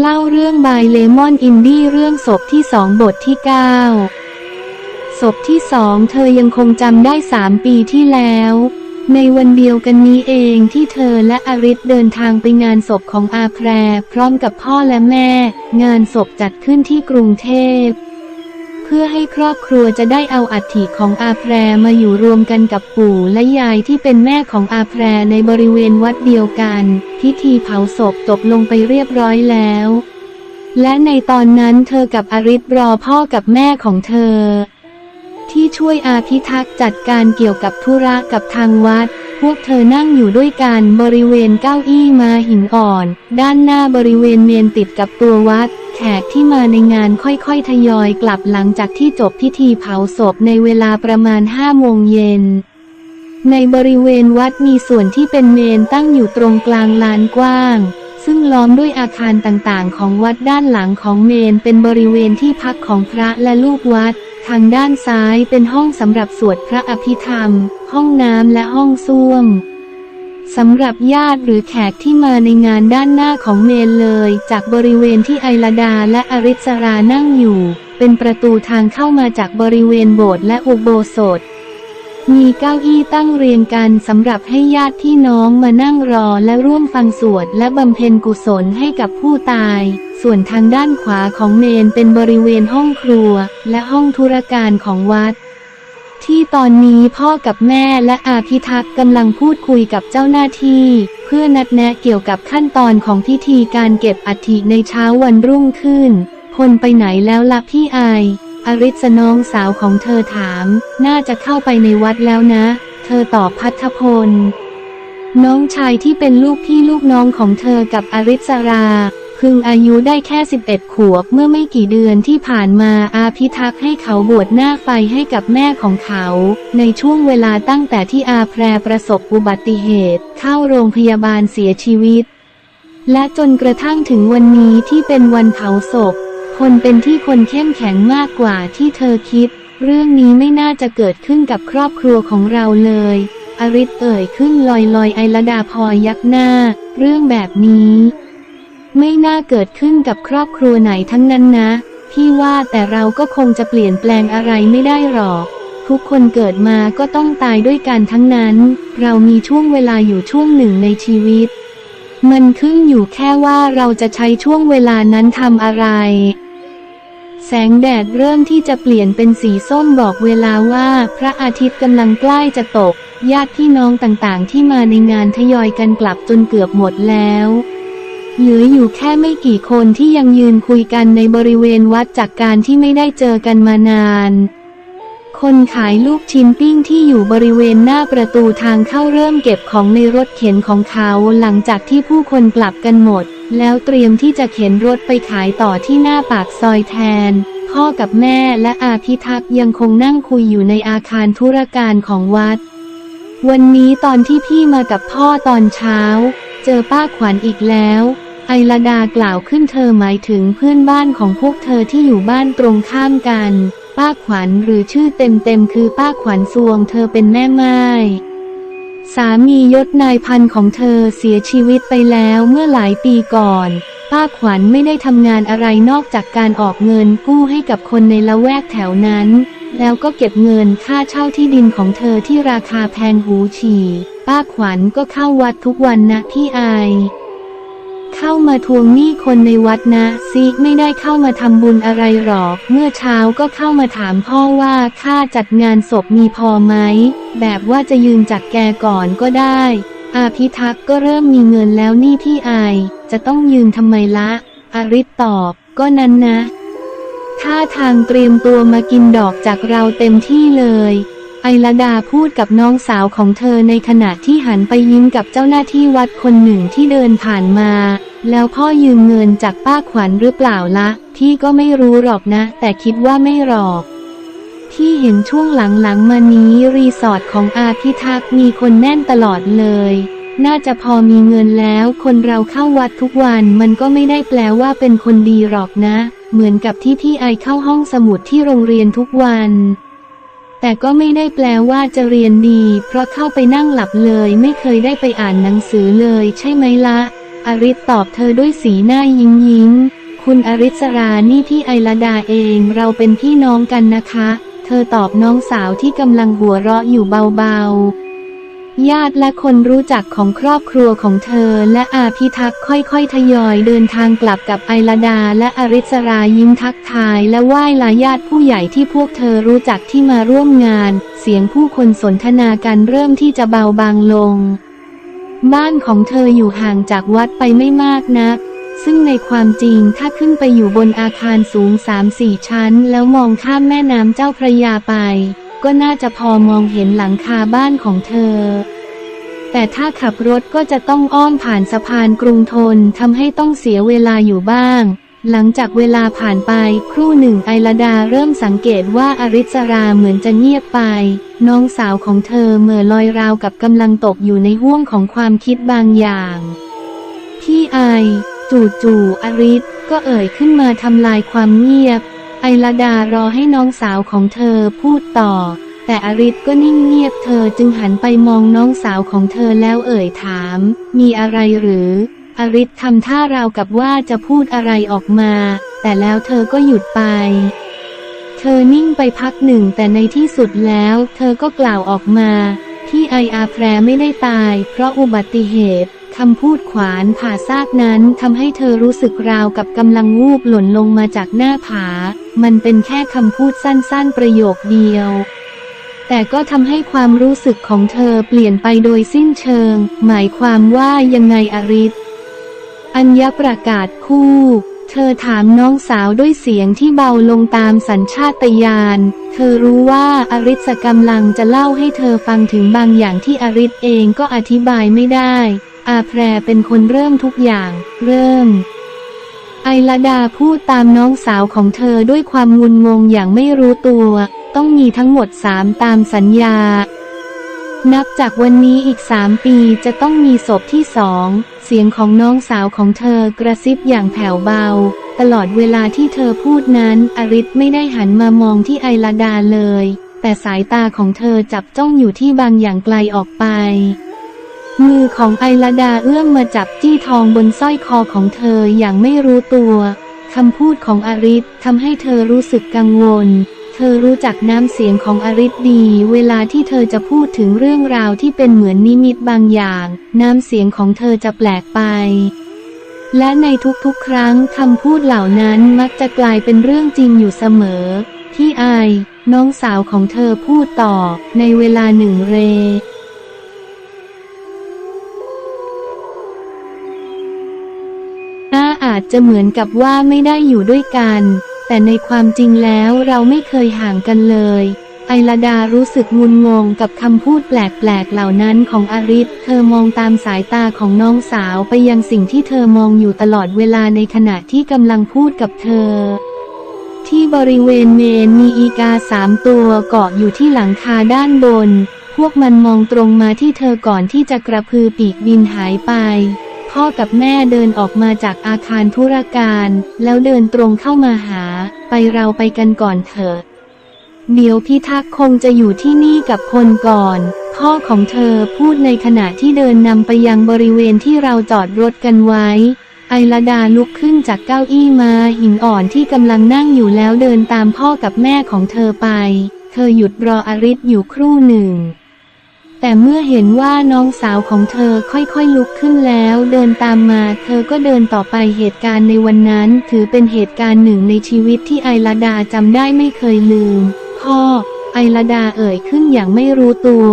เล่าเรื่องบายเลมอนอินดี้เรื่องศพที่สองบทที่เก้าศพที่สองเธอยังคงจำได้สามปีที่แล้ว ในวันเดียวกันนี้เองที่เธอและอริศเดินทางไปงานศพของอาแพร พร้อมกับพ่อและแม่ งานศพจัดขึ้นที่กรุงเทพ เพื่อให้ครอบครัวจะได้เอาอัฐิของอาแพรมาอยู่รวมกันกับปู่และยายที่เป็นแม่ของอาแพรในบริเวณวัดเดียวกัน พิธีเผาศพจบลงไปเรียบร้อยแล้ว และในตอนนั้นเธอกับอริศรอพ่อกับแม่ของเธอ ที่ช่วยอาพิทักษ์จัดการเกี่ยวกับธุระกับทางวัด พวกเธอนั่งอยู่ด้วยกันบริเวณเก้าอี้มาหินอ่อน ด้านหน้าบริเวณเมนติดกับตัววัด แขกที่มาในงานค่อยๆ ทยอยกลับหลังจากที่จบพิธีเผาศพในเวลาประมาณห้าโมงเย็น ในบริเวณวัดมีส่วนที่เป็นเมนตั้งอยู่ตรงกลางลานกว้าง ซึ่งล้อมด้วยอาคารต่างๆ ของวัดด้านหลังของเมนเป็นบริเวณที่พักของพระและลูกวัด ทางด้านซ้ายเป็นห้องสำหรับสวดพระอภิธรรม ห้องน้ำและห้องส้วม สำหรับญาติหรือแขกที่มาในงานด้านหน้าของเมนเลย จากบริเวณที่ไอลดาและอริสรานั่งอยู่ เป็นประตูทางเข้ามาจากบริเวณโบสถ์และอุโบสถ มีเก้าอี้ตั้งเรียงกันสำหรับให้ญาติพี่น้องมานั่งรอและร่วมฟังสวดและบำเพ็ญกุศลให้กับผู้ตาย ส่วนทางด้านขวาของเมนเป็นบริเวณห้องครัว และห้องธุรการของวัด ที่ตอนนี้พ่อกับแม่และอาพิทักษ์กำลังพูดคุยกับเจ้าหน้าที่ เพื่อนัดแนะเกี่ยวกับขั้นตอนของพิธีการเก็บอัฐิในเช้าวันรุ่งขึ้นคนไปไหนแล้วล่ะพี่ไอายอริสน้องสาวของเธอถาม น่าจะเข้าไปในวัดแล้วนะ เธอตอบพัทพล น้องชายที่เป็นลูกพี่ลูกน้องของเธอกับอริสรา พึงอายุได้แค่ 11 ขวบเมื่อไม่กี่เดือนที่ผ่านมาอาพิทักษ์ให้เขาบวชหน้าไปให้กับแม่ของเขา ในช่วงเวลาตั้งแต่ที่อาแพรประสบอุบัติเหตุ เข้าโรงพยาบาลเสียชีวิต และจนกระทั่งถึงวันนี้ที่เป็นวันเผาศพ คนเป็นที่คนเข้มแข็งมากกว่าที่เธอคิด เรื่องนี้ไม่น่าจะเกิดขึ้นกับครอบครัวของเราเลยอริสเอ่ยขึ้นลอยลอยไอระดาพอยักหน้า เรื่องแบบนี้ ไม่น่าเกิดขึ้นกับครอบครัวไหนทั้งนั้นนะ พี่ว่าแต่เราก็คงจะเปลี่ยนแปลงอะไรไม่ได้หรอก ทุกคนเกิดมาก็ต้องตายด้วยกันทั้งนั้น เรามีช่วงเวลาอยู่ช่วงหนึ่งในชีวิต มันขึ้นอยู่แค่ว่าเราจะใช้ช่วงเวลานั้นทำอะไร แสงแดดเริ่มที่จะเปลี่ยนเป็นสีส้มบอกเวลาว่าพระอาทิตย์กำลังใกล้จะตก ญาติพี่น้องต่างๆ ที่มาในงานทยอยกันกลับจนเกือบหมดแล้ว เหลืออยู่แค่ไม่กี่คนที่ยังยืนคุยกันในบริเวณวัดจากการที่ไม่ได้เจอกันมานาน คนขายลูกชิ้นปิ้งที่อยู่บริเวณหน้าประตูทางเข้าเริ่มเก็บของในรถเข็นของเขาหลังจากที่ผู้คนกลับกันหมด แล้วเตรียมที่จะเข็นรถไปขายต่อที่หน้าปากซอยแทน พ่อกับแม่และอาพิทักษ์ยังคงนั่งคุยอยู่ในอาคารธุรการของวัด วันนี้ตอนที่พี่มากับพ่อตอนเช้า เจอป้าขวัญอีกแล้ว ไอระดากล่าวขึ้นเธอหมายถึงเพื่อนบ้านของพวกเธอที่อยู่บ้านตรงข้ามกัน ป้าขวัญหรือชื่อเต็มๆคือป้าขวัญสวงเธอเป็นแม่ไม้สามียศนายพันของเธอเสียชีวิตไปแล้วเมื่อหลายปีก่อน ป้าขวัญไม่ได้ทำงานอะไรนอกจากการออกเงินกู้ให้กับคนในละแวกแถวนั้น แล้วก็เก็บเงินค่าเช่าที่ดินของเธอที่ราคาแพงหูฉี่ ป้าขวัญก็เข้าวัดทุกวันนะพี่ไอ เข้ามาทวงหนี้คนในวัดนะซิไม่ได้เข้ามาทำบุญอะไรหรอก เมื่อเช้าก็เข้ามาถามพ่อว่าค่าจัดงานศพมีพอไหม แบบว่าจะยืมจากแกก่อนก็ได้ อาพิทักษ์ก็เริ่มมีเงินแล้วนี่พี่ไอาย จะต้องยืมทำไมละอาริศตอบก็นั้นนะท่าทางเตรียมตัวมากินดอกจากเราเต็มที่เลย ไอระดาพูดกับน้องสาวของเธอในขณะที่หันไปยิ้มกับเจ้าหน้าที่วัดคนหนึ่งที่เดินผ่านมา แล้วพ่อยืมเงินจากป้าขวัญหรือเปล่าละพี่ก็ไม่รู้หรอกนะ แต่คิดว่าไม่หรอกที่เห็นช่วงหลังๆมานี้รีสอร์ทของอาพิทักษ์มีคนแน่นตลอดเลย น่าจะพอมีเงินแล้วคนเราเข้าวัดทุกวันมันก็ไม่ได้แปลว่าเป็นคนดีหรอกนะ เหมือนกับที่พี่ไอเข้าห้องสมุดที่โรงเรียนทุกวัน แต่ก็ไม่ได้แปลว่าจะเรียนดี เพราะเข้าไปนั่งหลับเลยไม่เคยได้ไปอ่านหนังสือเลยใช่ไหมละ อริสตอบเธอด้วยสีหน้ายิ้มยิ้ม คุณอริสรานี่ที่ไอระดาเองเราเป็นพี่น้องกันนะคะ เธอตอบน้องสาวที่กำลังหัวเราะอยู่เบาๆ ญาติและคนรู้จักของครอบครัวของเธอและอาพิทักษ์ค่อยๆ ทยอยเดินทางกลับกับไอระดาและอริสรายิ้มทักทายและไหว้ลาญาติผู้ใหญ่ที่พวกเธอรู้จักที่มาร่วมงาน เสียงผู้คนสนทนากันเริ่มที่จะเบาบางลง บ้านของเธออยู่ห่างจากวัดไปไม่มากนักซึ่งในความจริงถ้าขึ้นไปอยู่บนอาคารสูง 3-4 ชั้น แล้วมองข้ามแม่น้ำเจ้าพระยาไป ก็น่าจะพอมองเห็นหลังคาบ้านของเธอ แต่ถ้าขับรถก็จะต้องอ้อมผ่านสะพานกรุงทนทำให้ต้องเสียเวลาอยู่บ้าง หลังจากเวลาผ่านไปครู่หนึ่งไอระดาเริ่มสังเกตว่าอริสราเหมือนจะเงียบไป น้องสาวของเธอเมื่อลอยราวกับกำลังตกอยู่ในห้วงของความคิดบางอย่างพี่ไอ จู่ๆอริสก็เอ่ยขึ้นมาทำลายความเงียบ ไอระดารอให้น้องสาวของเธอพูดต่อ แต่อริสก็นิ่งเงียบเธอจึงหันไปมองน้องสาวของเธอแล้วเอ่ยถาม มีอะไรหรือ อริสทำท่าราวกับว่าจะพูดอะไรออกมา แต่แล้วเธอก็หยุดไป เธอนิ่งไปพักหนึ่งแต่ในที่สุดแล้ว เธอก็กล่าวออกมา ที่ไออาแพรไม่ได้ตาย เพราะอุบัติเหตุ คำพูดขวานผ่าซากนั้นทำให้เธอรู้สึกราวกับกำลังวูบหล่นลงมาจากหน้าผา มันเป็นแค่คำพูดสั้นๆประโยคเดียว แต่ก็ทำให้ความรู้สึกของเธอเปลี่ยนไปโดยสิ้นเชิง หมายความว่ายังไงอริสอัญญประกาศคู่ เธอถามน้องสาวด้วยเสียงที่เบาลงตามสัญชาตญาณ เธอรู้ว่าอริสกำลังจะเล่าให้เธอฟังถึงบางอย่างที่อริสเองก็อธิบายไม่ได้ อาแพรเป็นคนเริ่มทุกอย่าง เริ่ม ไอระดาพูดตามน้องสาวของเธอด้วยความงุนงงอย่างไม่รู้ตัว ต้องมีทั้งหมดสามตามสัญญา นับจากวันนี้อีกสามปีจะต้องมีศพที่สอง เสียงของน้องสาวของเธอกระซิบอย่างแผ่วเบา ตลอดเวลาที่เธอพูดนั้น อริสไม่ได้หันมามองที่ไอระดาเลย แต่สายตาของเธอจับจ้องอยู่ที่บางอย่างไกลออกไป มือของไอระดาเอื้อมมาจับจี้ทองบนสร้อยคอของเธออย่างไม่รู้ตัวคำพูดของอริสทำให้เธอรู้สึกกังวล เธอรู้จักน้ำเสียงของอริสดี เวลาที่เธอจะพูดถึงเรื่องราวที่เป็นเหมือนนิมิตบางอย่าง น้ำเสียงของเธอจะแปลกไป และในทุกๆ ครั้งคำพูดเหล่านั้นมักจะกลายเป็นเรื่องจริงอยู่เสมอ ที่ไอน้องสาวของเธอพูดต่อในเวลาหนึ่งเร อาจจะเหมือนกับว่าไม่ได้อยู่ด้วยกัน แต่ในความจริงแล้วเราไม่เคยห่างกันเลย ไอระดารู้สึกงุนงงกับคำพูดแปลกๆเหล่านั้นของอาริสเธอมองตามสายตาของน้องสาวไปยังสิ่งที่เธอมองอยู่ตลอดเวลาในขณะที่กำลังพูดกับเธอที่บริเวณเมนมีอีกาสามตัวเกาะอยู่ที่หลังคาด้านบน พวกมันมองตรงมาที่เธอก่อนที่จะกระพือปีกบินหายไป พ่อกับแม่เดินออกมาจากอาคารธุรการ แล้วเดินตรงเข้ามาหา ไปเราไปกันก่อนเถอะเดี๋ยวพิทักษ์คงจะอยู่ที่นี่กับคนก่อน พ่อของเธอพูดในขณะที่เดินนำไปยังบริเวณที่เราจอดรถกันไว้ ไอระดาลุกขึ้นจากเก้าอี้มาหินอ่อนที่กำลังนั่งอยู่แล้วเดินตามพ่อกับแม่ของเธอไป เธอหยุดรออริสอยู่ครู่หนึ่ง แต่เมื่อเห็นว่าน้องสาวของเธอค่อยๆลุกขึ้นแล้วเดินตามมา เธอก็เดินต่อไปเหตุการณ์ในวันนั้น ถือเป็นเหตุการณ์หนึ่งในชีวิตที่ไอระดาจำได้ไม่เคยลืม พ่อ ไอระดาเอ่ยขึ้นอย่างไม่รู้ตัว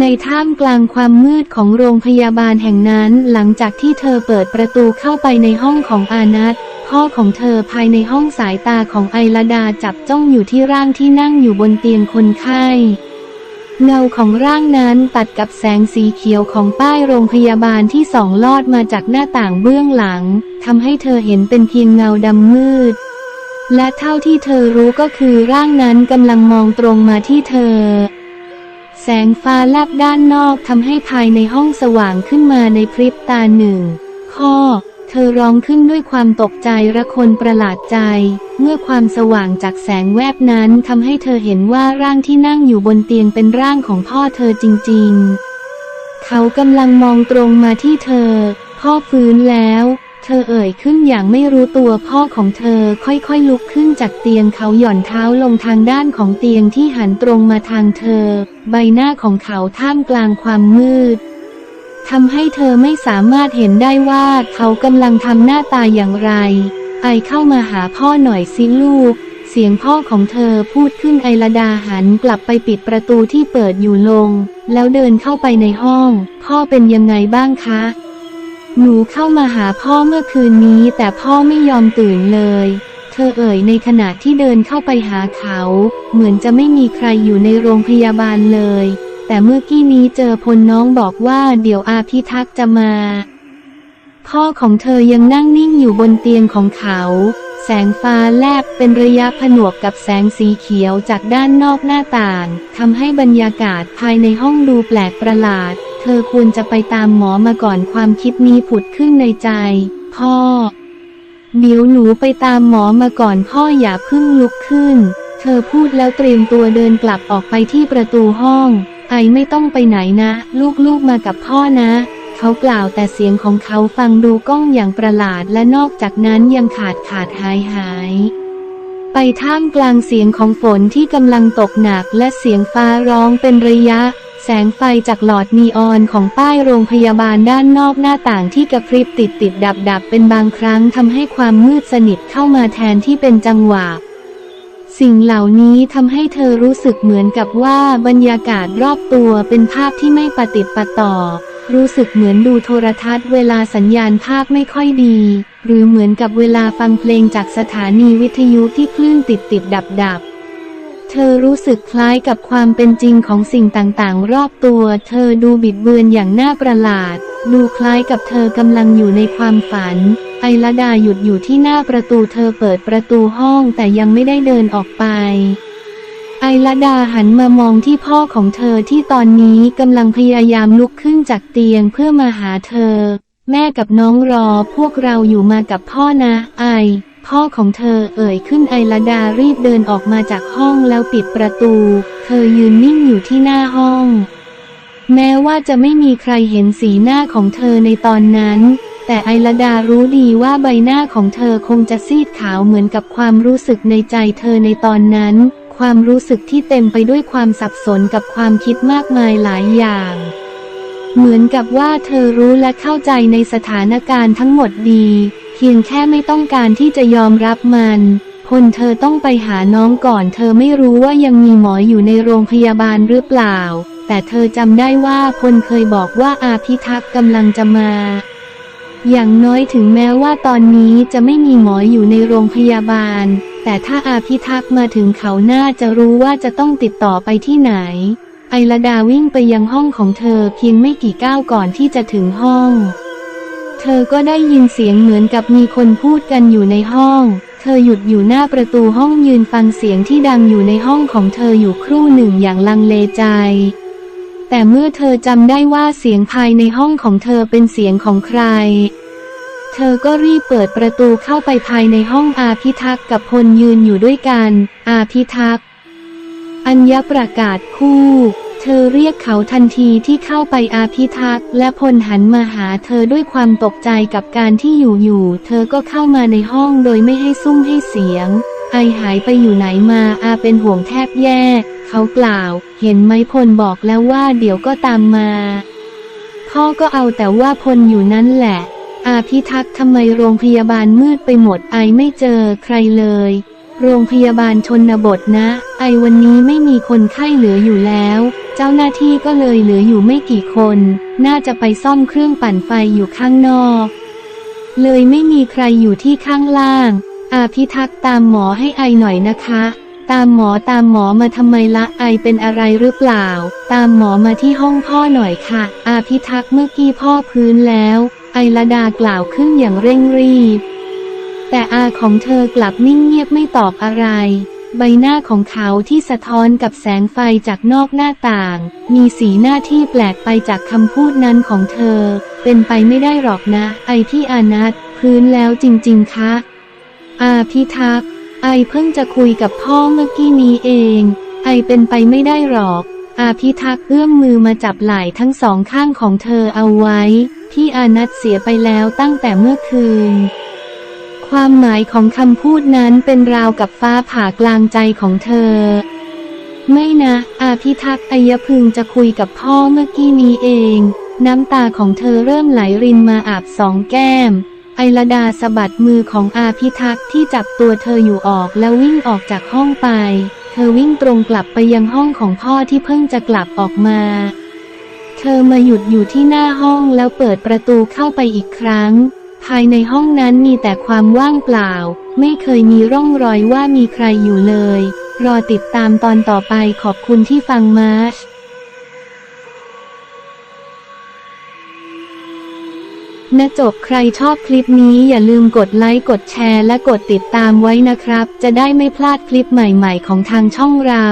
ในท่ามกลางความมืดของโรงพยาบาลแห่งนั้น หลังจากที่เธอเปิดประตูเข้าไปในห้องของอานัทพ่อของเธอภายในห้องสายตาของไอระดาจับจ้องอยู่ที่ร่างที่นั่งอยู่บนเตียงคนไข้ เงาของร่างนั้นตัดกับแสงสีเขียวของป้ายโรงพยาบาลที่ส่องลอดมาจากหน้าต่างเบื้องหลังทำให้เธอเห็นเป็นเพียงเงาดำมืด และเท่าที่เธอรู้ก็คือร่างนั้นกำลังมองตรงมาที่เธอ แสงฟ้าแลบด้านนอกทำให้ภายในห้องสว่างขึ้นมาในพริบตาหนึ่ง ข้อ เธอร้องขึ้นด้วยความตกใจระคนประหลาดใจ เมื่อความสว่างจากแสงแวบนั้นทำให้เธอเห็นว่าร่างที่นั่งอยู่บนเตียงเป็นร่างของพ่อเธอจริงๆ เขากำลังมองตรงมาที่เธอพพ่อฟื้นแล้ว เธอเอ่ยขึ้นอย่างไม่รู้ตัวพ่อของเธอค่อยๆลุกขึ้นจากเตียงเขาหย่อนเท้าลงทางด้านของเตียงที่หันตรงมาทางเธอ ใบหน้าของเขาท่ามกลางความมืด ทำให้เธอไม่สามารถเห็นได้ว่าเขากำลังทำหน้าตาอย่างไร ไอเข้ามาหาพ่อหน่อยสิลูก เสียงพ่อของเธอพูดขึ้นไอระดาหันกลับไปปิดประตูที่เปิดอยู่ลง แล้วเดินเข้าไปในห้อง พ่อเป็นยังไงบ้างคะ หนูเข้ามาหาพ่อเมื่อคืนนี้แต่พ่อไม่ยอมตื่นเลย เธอเอ่ยในขณะที่เดินเข้าไปหาเขา เหมือนจะไม่มีใครอยู่ในโรงพยาบาลเลย แต่เมื่อกี้นี้เจอพลน้องบอกว่าเดี๋ยวอาพิทักษ์จะมา พ่อของเธอยังนั่งนิ่งอยู่บนเตียงของเขา แสงฟ้าแลบเป็นระยะผนวกกับแสงสีเขียวจากด้านนอกหน้าต่างทำให้บรรยากาศภายในห้องดูแปลกประหลาด เธอควรจะไปตามหมอมาก่อนความคิดนี้ผุดขึ้นในใจ พ่อเดี๋ยวหนูไปตามหมอมาก่อนพ่ออย่าเพิ่งลุกขึ้น เธอพูดแล้วเตรียมตัวเดินกลับออกไปที่ประตูห้อง ไอไม่ต้องไปไหนนะ ลูกๆมากับพ่อนะ เขากล่าวแต่เสียงของเขาฟังดูก้องอย่างประหลาดและนอกจากนั้นยังขาดขาดหายหายไปท่ามกลางเสียงของฝนที่กำลังตกหนักและเสียงฟ้าร้องเป็นระยะ แสงไฟจากหลอดนีออนของป้ายโรงพยาบาลด้านนอกหน้าต่างที่กระพริบติดติดดับดับเป็นบางครั้งทำให้ความมืดสนิทเข้ามาแทนที่เป็นจังหวะ สิ่งเหล่านี้ทำให้เธอรู้สึกเหมือนกับว่าบรรยากาศรอบตัวเป็นภาพที่ไม่ปฏิปต่อ รู้สึกเหมือนดูโทรทัศน์เวลาสัญญาณภาพไม่ค่อยดี หรือเหมือนกับเวลาฟังเพลงจากสถานีวิทยุที่คลื่นติดติดดับดับเธอรู้สึกคล้ายกับความเป็นจริงของสิ่งต่างๆ รอบตัว เธอดูบิดเบือนอย่างน่าประหลาด ดูคล้ายกับเธอกำลังอยู่ในความฝัน ไอระดาหยุดอยู่ที่หน้าประตูเธอเปิดประตูห้องแต่ยังไม่ได้เดินออกไป ไอระดาหันมามองที่พ่อของเธอที่ตอนนี้กำลังพยายามลุกขึ้นจากเตียงเพื่อมาหาเธอ แม่กับน้องรอพวกเราอยู่มากับพ่อนะ ไอ พ่อของเธอเอ่ยขึ้นไอระดารีบเดินออกมาจากห้องแล้วปิดประตู เธอยืนนิ่งอยู่ที่หน้าห้อง แม้ว่าจะไม่มีใครเห็นสีหน้าของเธอในตอนนั้น แต่ไอระดารู้ดีว่าใบหน้าของเธอคงจะซีดขาวเหมือนกับความรู้สึกในใจเธอในตอนนั้น ความรู้สึกที่เต็มไปด้วยความสับสนกับความคิดมากมายหลายอย่าง เหมือนกับว่าเธอรู้และเข้าใจในสถานการณ์ทั้งหมดดี เพียงแค่ไม่ต้องการที่จะยอมรับมันพลเธอต้องไปหาน้องก่อน เธอไม่รู้ว่ายังมีหมออยู่ในโรงพยาบาลหรือเปล่า แต่เธอจำได้ว่าพลเคยบอกว่าอาพิทักษ์กำลังจะมา อย่างน้อยถึงแม้ว่าตอนนี้จะไม่มีหมออยู่ในโรงพยาบาล แต่ถ้าอาพิทักษ์มาถึงเขาน่าจะรู้ว่าจะต้องติดต่อไปที่ไหน ไอระดาวิ่งไปยังห้องของเธอเพียงไม่กี่ก้าวก่อนที่จะถึงห้อง เธอก็ได้ยินเสียงเหมือนกับมีคนพูดกันอยู่ในห้อง เธอหยุดอยู่หน้าประตูห้องยืนฟังเสียงที่ดังอยู่ในห้องของเธออยู่ครู่หนึ่งอย่างลังเลใจ แต่เมื่อเธอจำได้ว่าเสียงภายในห้องของเธอเป็นเสียงของใคร เธอก็รีบเปิดประตูเข้าไปภายในห้องอาพิทักษ์กับพลยืนอยู่ด้วยกัน อาพิทักษ์ อัญญประกาศคู่ เธอเรียกเขาทันทีที่เข้าไปอาพิทักษ์และพลหันมาหาเธอด้วยความตกใจกับการที่อยู่ๆเธอก็เข้ามาในห้องโดยไม่ให้ซุ้มให้เสียง ไอหายไปอยู่ไหนมาอาเป็นห่วงแทบแย่ เขากล่าว เห็นไหมพลบอกแล้วว่าเดี๋ยวก็ตามมา พ่อก็เอาแต่ว่าพลอยู่นั่นแหละ อาพิทักษ์ทำไมโรงพยาบาลมืดไปหมดไอไม่เจอใครเลย โรงพยาบาลชนบทนะ ไอวันนี้ไม่มีคนไข้เหลืออยู่แล้ว เจ้าหน้าที่ก็เลยเหลืออยู่ไม่กี่คน น่าจะไปซ่อมเครื่องปั่นไฟอยู่ข้างนอก เลยไม่มีใครอยู่ที่ข้างล่าง อาพิทักษ์ตามหมอให้ไอหน่อยนะคะ ตามหมอตามหมอมาทำไมละไอเป็นอะไรหรือเปล่า ตามหมอมาที่ห้องพ่อหน่อยค่ะ อาพิทักษ์เมื่อกี้พ่อพื้นแล้ว ไอระดากล่าวขึ้นอย่างเร่งรีบ แต่อาของเธอกลับนิ่งเงียบไม่ตอบอะไร ใบหน้าของเขาที่สะท้อนกับแสงไฟจากนอกหน้าต่าง มีสีหน้าที่แปลกไปจากคำพูดนั้นของเธอ เป็นไปไม่ได้หรอกนะ ไอพี่อานัทพื้นแล้วจริง ๆ คะ อาพิทักษ์ ไอเพิ่งจะคุยกับพ่อเมื่อกี้นี้เอง ไอเป็นไปไม่ได้หรอก อาพิทักษ์เอื้อมมือมาจับไหล่ทั้งสองข้างของเธอเอาไว้ ที่อานัทเสียไปแล้วตั้งแต่เมื่อคืน ความหมายของคำพูดนั้นเป็นราวกับฟ้าผ่ากลางใจของเธอ ไม่นะ อาพิทักษ์อยพึงจะคุยกับพ่อเมื่อกี้นี้เอง น้ำตาของเธอเริ่มไหลรินมาอาบสองแก้ม ไอระดาสะบัดมือของอาพิทักษ์ที่จับตัวเธออยู่ออกแล้ววิ่งออกจากห้องไป เธอวิ่งตรงกลับไปยังห้องของพ่อที่เพิ่งจะกลับออกมา เธอมาหยุดอยู่ที่หน้าห้องแล้วเปิดประตูเข้าไปอีกครั้ง ภายในห้องนั้นมีแต่ความว่างเปล่า ไม่เคยมีร่องรอยว่ามีใครอยู่เลย รอติดตามตอนต่อไปขอบคุณที่ฟังมาช นะจบใครชอบคลิปนี้อย่าลืมกดไลค์กดแชร์และกดติดตามไว้นะครับ จะได้ไม่พลาดคลิปใหม่ๆของทางช่องเรา